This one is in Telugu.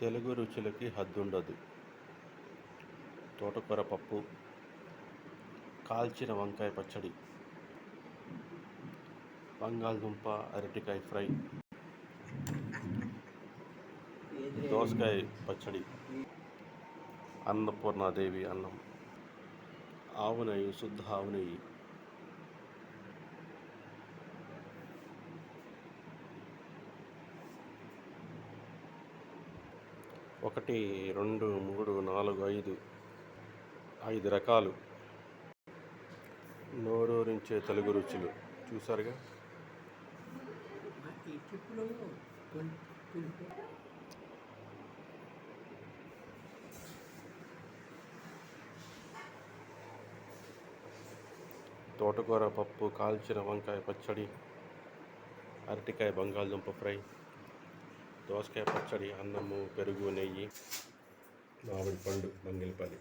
తెలుగు రుచులకి హద్దుండదు. తోటకూర పప్పు కాల్చిన వంకాయ పచ్చడి బంగాళదుంప అరటికాయ ఫ్రై దోసకాయ పచ్చడి అన్నపూర్ణాదేవి అన్నం ఆవు నెయ్యి శుద్ధ ఆవు నెయ్యి. ఒకటి రెండు మూడు నాలుగు ఐదు ఐదు రకాలు. నోరూరించే తెలుగు రుచులు. చూసారుగా తోటకూర పప్పు కాల్చిన వంకాయ పచ్చడి అరటికాయ బంగాళదుంప ఫ్రై దోసకాయ పచ్చడి అన్నము పెరుగు నెయ్యి మామిడి పండు మంగిలిపల్లి